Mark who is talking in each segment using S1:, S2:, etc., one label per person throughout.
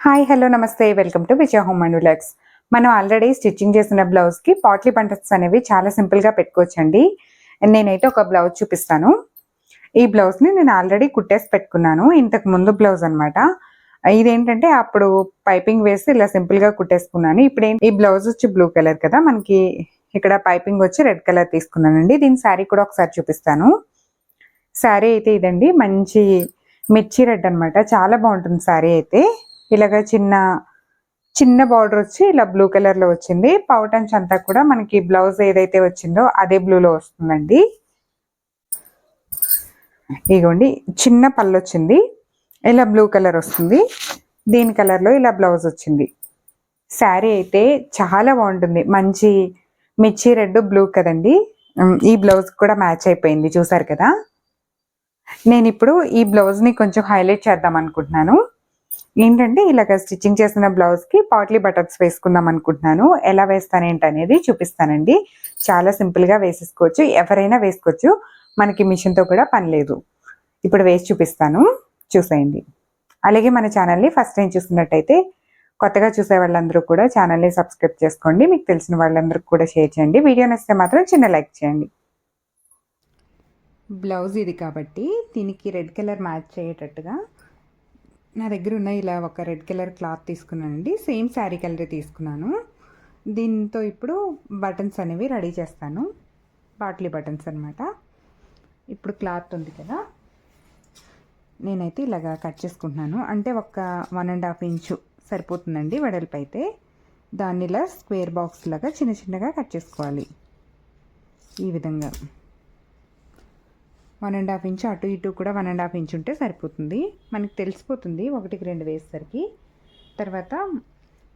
S1: Hi hello నమస్తే. Welcome to Vijaya home and looks మనం already stitching చేసిన బ్లౌజ్కి పాట్లీ బంటన్స్ అనేవి చాలా సింపుల్గా పెట్టుకోవచ్చండి. నేనైతే ఒక బ్లౌజ్ చూపిస్తాను. ఈ బ్లౌజ్ని నేను ఆల్రెడీ కుట్టేసి పెట్టుకున్నాను. ఇంతకు ముందు బ్లౌజ్ అనమాట ఇదేంటంటే అప్పుడు పైపింగ్ వేసి ఇలా సింపుల్గా కుట్టేసుకున్నాను. ఇప్పుడు ఈ బ్లౌజ్ వచ్చి బ్లూ కలర్ కదా. మనకి ఇక్కడ పైపింగ్ వచ్చి రెడ్ కలర్ తీసుకున్నానండి. దీని శారీ కూడా ఒకసారి చూపిస్తాను. శారీ అయితే ఇదండి. మంచి మిర్చి రెడ్ అనమాట చాలా బాగుంటుంది శారీ అయితే. ఇలాగ చిన్న చిన్న బార్డర్ వచ్చి ఇలా బ్లూ కలర్లో వచ్చింది. పౌటన్స్ అంతా కూడా మనకి బ్లౌజ్ ఏదైతే వచ్చిందో అదే బ్లూలో వస్తుందండి. ఇగోండి చిన్న పళ్ళు వచ్చింది. ఇలా బ్లూ కలర్ వస్తుంది. దీని కలర్లో ఇలా బ్లౌజ్ వచ్చింది. శారీ అయితే చాలా బాగుంటుంది. మంచి మిర్చి రెడ్ బ్లూ కదండి. ఈ బ్లౌజ్ కూడా మ్యాచ్ అయిపోయింది. చూసారు కదా? నేను ఇప్పుడు ఈ బ్లౌజ్ని కొంచెం హైలైట్ చేద్దాం అనుకుంటున్నాను. ఏంటంటే ఇలాగ స్టిచ్చింగ్ చేసిన బ్లౌజ్కి పాట్లీ బటన్స్ వేసుకుందాం అనుకుంటున్నాను. ఎలా వేస్తాను ఏంటనేది చూపిస్తానండి. చాలా సింపుల్గా వేసేసుకోవచ్చు. ఎవరైనా వేసుకోవచ్చు. మనకి మిషన్తో కూడా పని లేదు. ఇప్పుడు వేసి చూపిస్తాను. చూసేయండి. అలాగే మన ఛానల్ని ఫస్ట్ టైం చూసినట్టయితే కొత్తగా చూసే వాళ్ళందరూ కూడా ఛానల్ని సబ్స్క్రైబ్ చేసుకోండి. మీకు తెలిసిన వాళ్ళందరికీ కూడా షేర్ చేయండి. వీడియో నచ్చితే మాత్రం చిన్న లైక్ చేయండి. బ్లౌజ్ ఇది కాబట్టి దీనికి రెడ్ కలర్ మ్యాచ్ అయ్యేటట్టుగా నా దగ్గర ఉన్న ఇలా ఒక రెడ్ కలర్ క్లాత్ తీసుకున్నానండి. సేమ్ శారీ కలర్ తీసుకున్నాను. దీంతో ఇప్పుడు బటన్స్ అనేవి రెడీ చేస్తాను. బాట్లీ బటన్స్ అనమాట ఇప్పుడు క్లాత్ ఉంది కదా. నేనైతే ఇలాగా కట్ చేసుకుంటున్నాను. అంటే ఒక వన్ అండ్ హాఫ్ ఇంచు సరిపోతుందండి వెడల్పు అయితే దాన్ని ఇలా స్క్వేర్ బాక్స్ లాగా చిన్న చిన్నగా కట్ చేసుకోవాలి. ఈ విధంగా. వన్ అండ్ హాఫ్ ఇంచ్ అటు ఇటు కూడా వన్ అండ్ హాఫ్ ఇంచ్ ఉంటే సరిపోతుంది. మనకి తెలిసిపోతుంది ఒకటికి రెండు వేసేసరికి. తర్వాత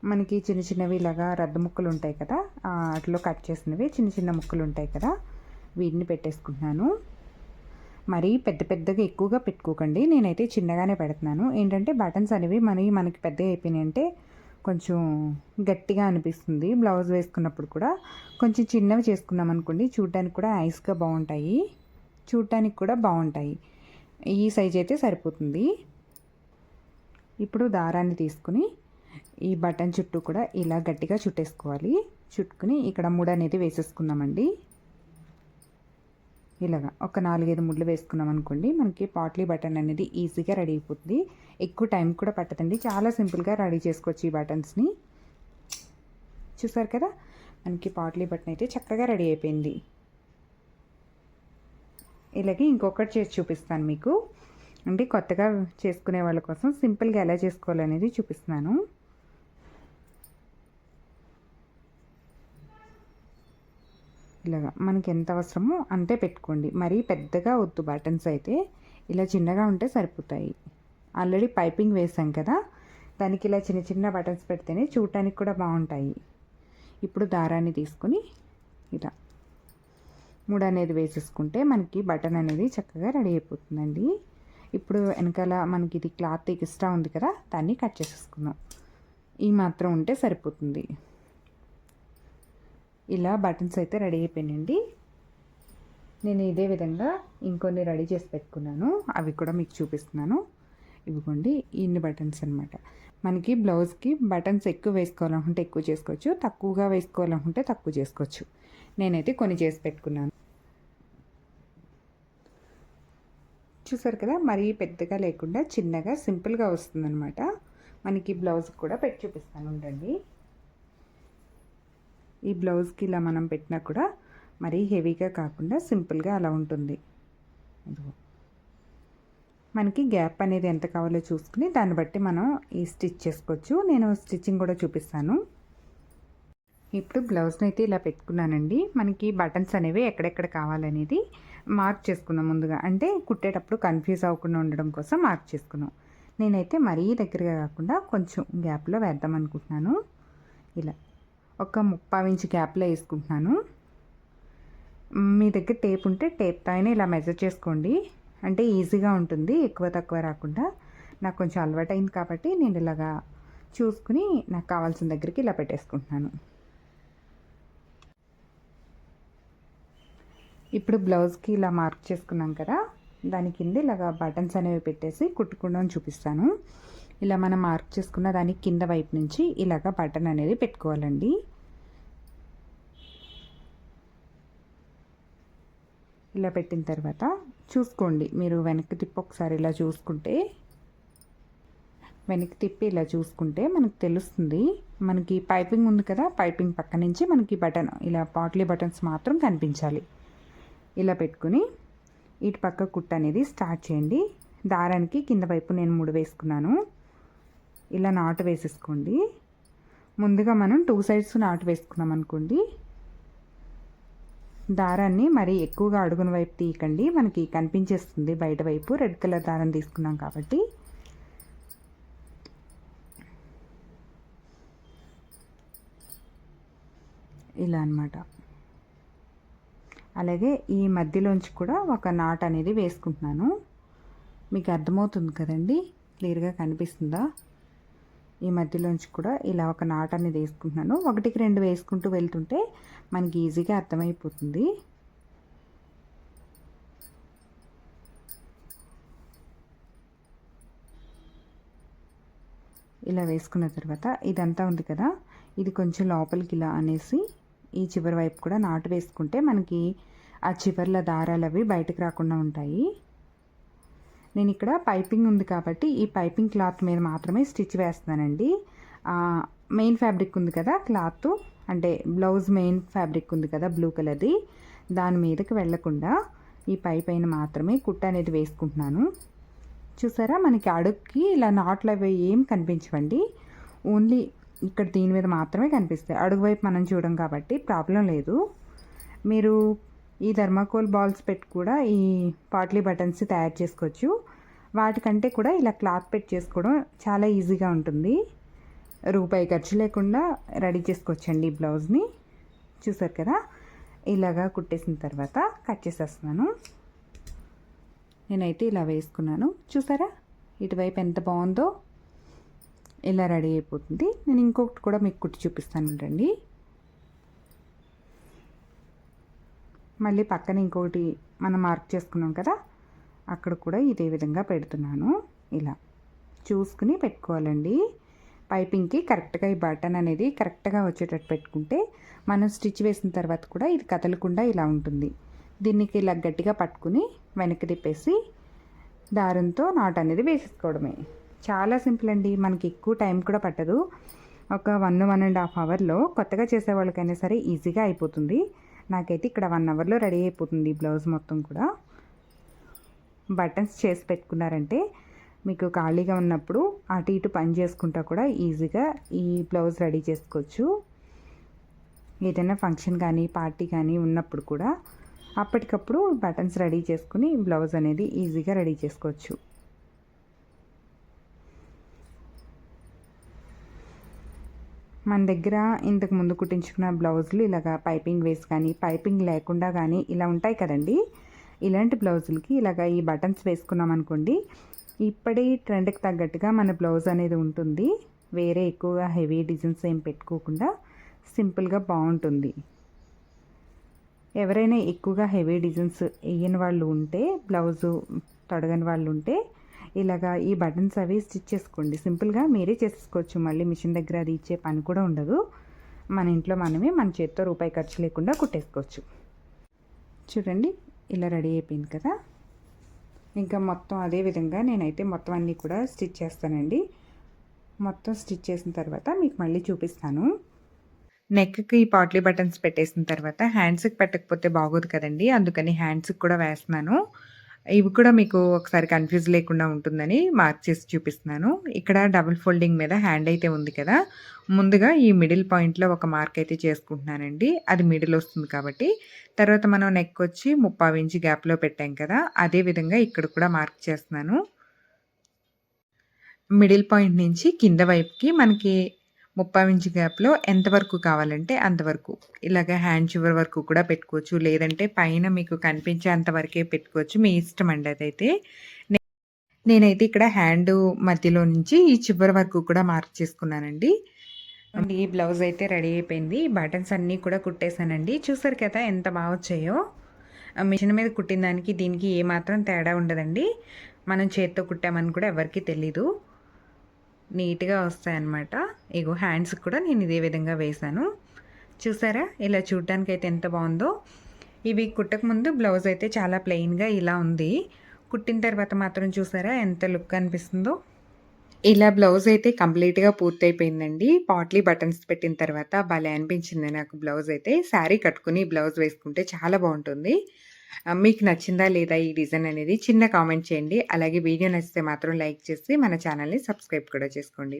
S1: మనకి చిన్న చిన్నవి ఇలాగా రద్ద ముక్కలు ఉంటాయి కదా వాటిలో కట్ చేసినవి చిన్న చిన్న ముక్కలు ఉంటాయి కదా వీటిని పెట్టేసుకుంటున్నాను. మరీ పెద్ద పెద్దగా ఎక్కువగా పెట్టుకోకండి. నేనైతే చిన్నగానే పెడుతున్నాను. ఏంటంటే బటన్స్ అనేవి మరి మనకి పెద్దగా అయిపోయినాయి అంటే కొంచెం గట్టిగా అనిపిస్తుంది బ్లౌజ్ వేసుకున్నప్పుడు కూడా. కొంచెం చిన్నవి చేసుకున్నాం అనుకోండి చూడడానికి కూడా ఐస్గా బాగుంటాయి. చూడటానికి కూడా బాగుంటాయి. ఈ సైజ్ అయితే సరిపోతుంది. ఇప్పుడు దారాన్ని తీసుకుని ఈ బటన్ చుట్టూ కూడా ఇలా గట్టిగా చుట్టేసుకోవాలి. చుట్టుకుని ఇక్కడ ముడ అనేది వేసేసుకుందామండి. ఇలాగా ఒక నాలుగైదు ముళ్ళు వేసుకున్నాం అనుకోండి మనకి పాట్లీ బటన్ అనేది ఈజీగా రెడీ అయిపోతుంది. ఎక్కువ టైం కూడా పట్టదండి. చాలా సింపుల్గా రెడీ చేసుకోవచ్చు ఈ బటన్స్ని చూసారు కదా? మనకి పాట్లీ బటన్ అయితే చక్కగా రెడీ అయిపోయింది. ఇలాగే ఇంకొకటి చేసి చూపిస్తాను మీకు. అంటే కొత్తగా చేసుకునే వాళ్ళ కోసం సింపుల్గా ఎలా చేసుకోవాలనేది చూపిస్తున్నాను. ఇలాగా మనకి ఎంత అవసరమో అంతే పెట్టుకోండి. మరీ పెద్దగా వద్దు బటన్స్ అయితే. ఇలా చిన్నగా ఉంటే సరిపోతాయి. ఆల్రెడీ పైపింగ్ వేసాం కదా. దానికి ఇలా చిన్న చిన్న బటన్స్ పెడితేనే చూడటానికి కూడా బాగుంటాయి. ఇప్పుడు దారాన్ని తీసుకొని ఇలా మూడు అనేది వేసేసుకుంటే మనకి బటన్ అనేది చక్కగా రెడీ అయిపోతుందండి. ఇప్పుడు వెనకాల మనకి ఇది క్లాత్ ఎక్స్ట్రా ఉంది కదా దాన్ని కట్ చేసేసుకుందాం. ఈ మాత్రం ఉంటే సరిపోతుంది. ఇలా బటన్స్ అయితే రెడీ అయిపోయినండి నేను ఇదే విధంగా ఇంకొన్ని రెడీ చేసి పెట్టుకున్నాను. అవి కూడా మీకు చూపిస్తున్నాను. ఇవిగోండి ఇన్ని బటన్స్ అనమాట మనకి బ్లౌజ్కి బటన్స్ ఎక్కువ వేసుకోవాలనుకుంటే ఎక్కువ చేసుకోవచ్చు తక్కువగా వేసుకోవాలనుకుంటే తక్కువ చేసుకోవచ్చు. నేనైతే కొన్ని చేసి పెట్టుకున్నాను. చూసారు కదా మరీ పెద్దగా లేకుండా చిన్నగా సింపుల్గా వస్తుందన్నమాట. మనకి బ్లౌజ్ కూడా పెట్టి చూపిస్తాను ఉండండి. ఈ బ్లౌజ్కి ఇలా మనం పెట్టినా కూడా మరీ హెవీగా కాకుండా సింపుల్గా అలా ఉంటుంది. మనకి గ్యాప్ అనేది ఎంత కావాలో చూసుకుని దాన్ని బట్టి మనం ఈ స్టిచ్ చేసుకోవచ్చు. నేను స్టిచ్చింగ్ కూడా చూపిస్తాను. ఇప్పుడు బ్లౌజ్ని అయితే ఇలా పెట్టుకున్నానండి. మనకి బటన్స్ అనేవి ఎక్కడెక్కడ కావాలనేది మార్క్ చేసుకున్నాం ముందుగా. అంటే కుట్టేటప్పుడు కన్ఫ్యూజ్ అవ్వకుండా ఉండడం కోసం మార్క్ చేసుకున్నాం. నేనైతే మరీ దగ్గరగా కాకుండా కొంచెం గ్యాప్లో వేద్దాం అనుకుంటున్నాను. ఇలా ఒక ముప్పై ఇంచు గ్యాప్లో వేసుకుంటున్నాను. మీ దగ్గర టేప్ ఉంటే టేప్ అయినా ఇలా మెజర్ చేసుకోండి. అంటే ఈజీగా ఉంటుంది ఎక్కువ తక్కువ రాకుండా. నాకు కొంచెం అలవాటైంది కాబట్టి నేను ఇలాగా చూసుకుని నాకు కావాల్సిన దగ్గరికి ఇలా పెట్టేసుకుంటున్నాను. ఇప్పుడు బ్లౌజ్కి ఇలా మార్క్ చేసుకున్నాం కదా దాని కింద ఇలాగా బటన్స్ అనేవి పెట్టేసి కుట్టుకుందాం చూపిస్తాను. ఇలా మనం మార్క్ చేసుకున్న దాని కింద వైపు నుంచి ఇలాగ బటన్ అనేది పెట్టుకోవాలండి. ఇలా పెట్టిన తర్వాత చూసుకోండి మీరు వెనక్కి తిప్పి ఒకసారి ఇలా చూసుకుంటే వెనక్కి తిప్పి ఇలా చూసుకుంటే మనకు తెలుస్తుంది. మనకి పైపింగ్ ఉంది కదా పైపింగ్ పక్క నుంచి మనకి బటన్ ఇలా పాట్లీ బటన్స్ మాత్రం కనిపించాలి. ఇలా పెట్టుకుని ఇటు పక్క కుట్ట అనేది స్టార్ట్ చేయండి. దారానికి కింద వైపు నేను ముడి వేసుకున్నాను. ఇలా నాటు వేసేసుకోండి. ముందుగా మనం టూ సైడ్స్ నాటు వేసుకున్నాం అనుకోండి. దారాన్ని మరి ఎక్కువగా అడుగున వైపు తీయకండి. మనకి కనిపించేస్తుంది బయట వైపు. రెడ్ కలర్ దారం తీసుకున్నాం కాబట్టి. ఇలా అనమాట అలాగే ఈ మధ్యలోంచి కూడా ఒక నాట్ అనేది వేసుకుంటున్నాను. మీకు అర్థమవుతుంది కదండి? క్లియర్గా కనిపిస్తుందా? ఈ మధ్యలోంచి కూడా ఇలా ఒక నాట్ అనేది వేసుకుంటున్నాను. ఒకటికి రెండు వేసుకుంటూ వెళ్తుంటే మనకి ఈజీగా అర్థమైపోతుంది. ఇలా వేసుకున్న తర్వాత ఇదంతా ఉంది కదా? ఇది కొంచెం లోపలికి ఇలా అనేసి ఈ చివరి వైపు కూడా నాటు వేసుకుంటే మనకి ఆ చివర్ల దారాలు అవి బయటకు రాకుండా ఉంటాయి. నేను ఇక్కడ పైపింగ్ ఉంది కాబట్టి ఈ పైపింగ్ క్లాత్ మీద మాత్రమే స్టిచ్ వేస్తానండి మెయిన్ ఫ్యాబ్రిక్ ఉంది కదా క్లాత్ అంటే బ్లౌజ్ మెయిన్ ఫ్యాబ్రిక్ ఉంది కదా బ్లూ కలర్ది. దాని మీదకి వెళ్ళకుండా ఈ పై పైన మాత్రమే కుట్ట అనేది వేసుకుంటున్నాను. చూసారా? మనకి అడుక్కి ఇలా నాట్లు అవి ఏం కనిపించవండి. ఓన్లీ ఇక్కడ దీని మీద మాత్రమే కనిపిస్తాయి. అడుగు వైపు మనం చూడడం కాబట్టి ప్రాబ్లం లేదు. మీరు ఈ థర్మాకోల్ బాల్స్ పెట్టి కూడా ఈ పాట్లీ బటన్స్ తయారు చేసుకోవచ్చు. వాటికంటే కూడా ఇలా క్లాత్ పెట్టి చేసుకోవడం చాలా ఈజీగా ఉంటుంది. రూపాయి ఖర్చు లేకుండా రెడీ చేసుకోవచ్చండి ఈ బ్లౌజ్ని. చూసారు కదా? ఇలాగా కుట్టేసిన తర్వాత కట్ చేసేస్తున్నాను. నేనైతే ఇలా వేసుకున్నాను. చూసారా? ఇటువైపు ఎంత బాగుందో. ఇలా రెడీ అయిపోతుంది? నేను ఇంకొకటి కూడా మీకు కుట్టి చూపిస్తాను రండి మళ్ళీ పక్కన ఇంకొకటి మనం మార్క్ చేసుకున్నాం కదా అక్కడ కూడా ఇదే విధంగా పెడుతున్నాను. ఇలా చూసుకుని పెట్టుకోవాలండి. పైపింగ్కి కరెక్ట్గా ఈ బటన్ అనేది కరెక్ట్గా వచ్చేటట్టు పెట్టుకుంటే మనం స్టిచ్ వేసిన తర్వాత కూడా ఇది కదలకుండా ఇలా ఉంటుంది. దీనికి ఇలా గట్టిగా పట్టుకుని వెనక్కి తిప్పేసి దారంతో నాట్ అనేది వేసేసుకోవడమే. చాలా సింపుల్ అండి. మనకి ఎక్కువ టైం కూడా పట్టదు. ఒక వన్ వన్ అండ్ హాఫ్ అవర్లో కొత్తగా చేసే వాళ్ళకైనా సరే ఈజీగా అయిపోతుంది. నాకైతే ఇక్కడ వన్ అవర్లో రెడీ అయిపోతుంది బ్లౌజ్ మొత్తం కూడా. బటన్స్ చేసి పెట్టుకున్నారంటే మీకు ఖాళీగా ఉన్నప్పుడు అటు ఇటు పని చేసుకుంటా కూడా ఈజీగా ఈ బ్లౌజ్ రెడీ చేసుకోవచ్చు. ఏదైనా ఫంక్షన్ కానీ పార్టీ కానీ ఉన్నప్పుడు కూడా అప్పటికప్పుడు బటన్స్ రెడీ చేసుకుని బ్లౌజ్ అనేది ఈజీగా రెడీ చేసుకోవచ్చు. మన దగ్గర ఇంతకు ముందు కుట్టించుకున్న బ్లౌజులు ఇలాగ పైపింగ్ వేసి కానీ పైపింగ్ లేకుండా కానీ ఇలా ఉంటాయి కదండి. ఇలాంటి బ్లౌజులకి ఇలాగ ఈ బటన్స్ వేసుకున్నాం అనుకోండి. ఇప్పటి ట్రెండ్కి తగ్గట్టుగా మన బ్లౌజ్ అనేది ఉంటుంది. వేరే ఎక్కువగా హెవీ డిజైన్స్ ఏం పెట్టుకోకుండా సింపుల్గా బాగుంటుంది. ఎవరైనా ఎక్కువగా హెవీ డిజైన్స్ వేయని వాళ్ళు ఉంటే బ్లౌజు తొడగని వాళ్ళు ఉంటే ఇలాగా ఈ బటన్స్ అవి స్టిచ్ చేసుకోండి. సింపుల్గా మీరే చేసుకోవచ్చు మళ్ళీ మిషన్ దగ్గర అది ఇచ్చే పని కూడా ఉండదు. మన ఇంట్లో మనమే మన చేత్తో రూపాయి ఖర్చు లేకుండా కుట్టేసుకోవచ్చు. చూడండి ఇలా రెడీ అయిపోయింది కదా. ఇంకా మొత్తం అదే విధంగా నేనైతే మొత్తం అన్నీ కూడా స్టిచ్ చేస్తానండి. మొత్తం స్టిచ్ చేసిన తర్వాత మీకు మళ్ళీ చూపిస్తాను. నెక్కి పాట్లీ బటన్స్ పెట్టేసిన తర్వాత హ్యాండ్స్కి పెట్టకపోతే బాగోదు కదండి. అందుకని హ్యాండ్స్కి కూడా వేస్తున్నాను. ఇవి కూడా మీకు ఒకసారి కన్ఫ్యూజ్ లేకుండా ఉంటుందని మార్క్ చేసి చూపిస్తున్నాను. ఇక్కడ డబుల్ ఫోల్డింగ్ మీద హ్యాండ్ అయితే ఉంది కదా. ముందుగా ఈ మిడిల్ పాయింట్లో ఒక మార్క్ అయితే చేసుకుంటున్నానండి. అది మిడిల్ వస్తుంది కాబట్టి. తర్వాత మనం నెక్ వచ్చి ముప్పావు ఇంచి గ్యాప్లో పెట్టాం కదా. అదే విధంగా ఇక్కడ కూడా మార్క్ చేస్తున్నాను. మిడిల్ పాయింట్ నుంచి కింద వైపుకి మనకి ముప్పై ఇంచు గ్యాప్లో ఎంతవరకు కావాలంటే అంతవరకు ఇలాగ హ్యాండ్ చివరి వరకు కూడా పెట్టుకోవచ్చు. లేదంటే పైన మీకు కనిపించేంత వరకే పెట్టుకోవచ్చు. మీ ఇష్టం అండి అదైతే. నేనైతే ఇక్కడ హ్యాండ్ మధ్యలో నుంచి ఈ చివరి వరకు కూడా మార్క్ చేసుకున్నానండి. అండ్ ఈ బ్లౌజ్ అయితే రెడీ అయిపోయింది. బటన్స్ అన్నీ కూడా కుట్టేశానండి. చూసారు కదా ఎంత బాగా వచ్చాయో. మిషన్ మీద కుట్టిన దానికి దీనికి ఏమాత్రం తేడా ఉండదండి. మనం చేత్తో కుట్టామని కూడా ఎవరికీ తెలీదు. నీట్గా వస్తాయన్నమాట ఇగో హ్యాండ్స్ కూడా నేను ఇదే విధంగా వేశాను చూసారా ఇలా చూడడానికి అయితే ఎంత బాగుందో ఇవి కుట్టక ముందు బ్లౌజ్ అయితే చాలా ప్లెయిన్గా ఇలా ఉంది కుట్టిన తర్వాత మాత్రం చూసారా ఎంత లుక్ అనిపిస్తుందో ఇలా బ్లౌజ్ అయితే కంప్లీట్‌గా పూర్తయిపోయిందండి. పాట్లీ బటన్స్ పెట్టిన తర్వాత భలే అనిపించింది నాకు బ్లౌజ్ అయితే. శారీ కట్టుకొని బ్లౌజ్ వేసుకుంటే చాలా బాగుంటుంది. మీకు నచ్చిందా లేదా ఈ డిజైన్ అనేది చిన్న కామెంట్ చేయండి. అలాగే వీడియో నచ్చితే మాత్రం లైక్ చేసి మన ఛానల్‌ని సబ్స్క్రైబ్ కూడా చేసుకోండి.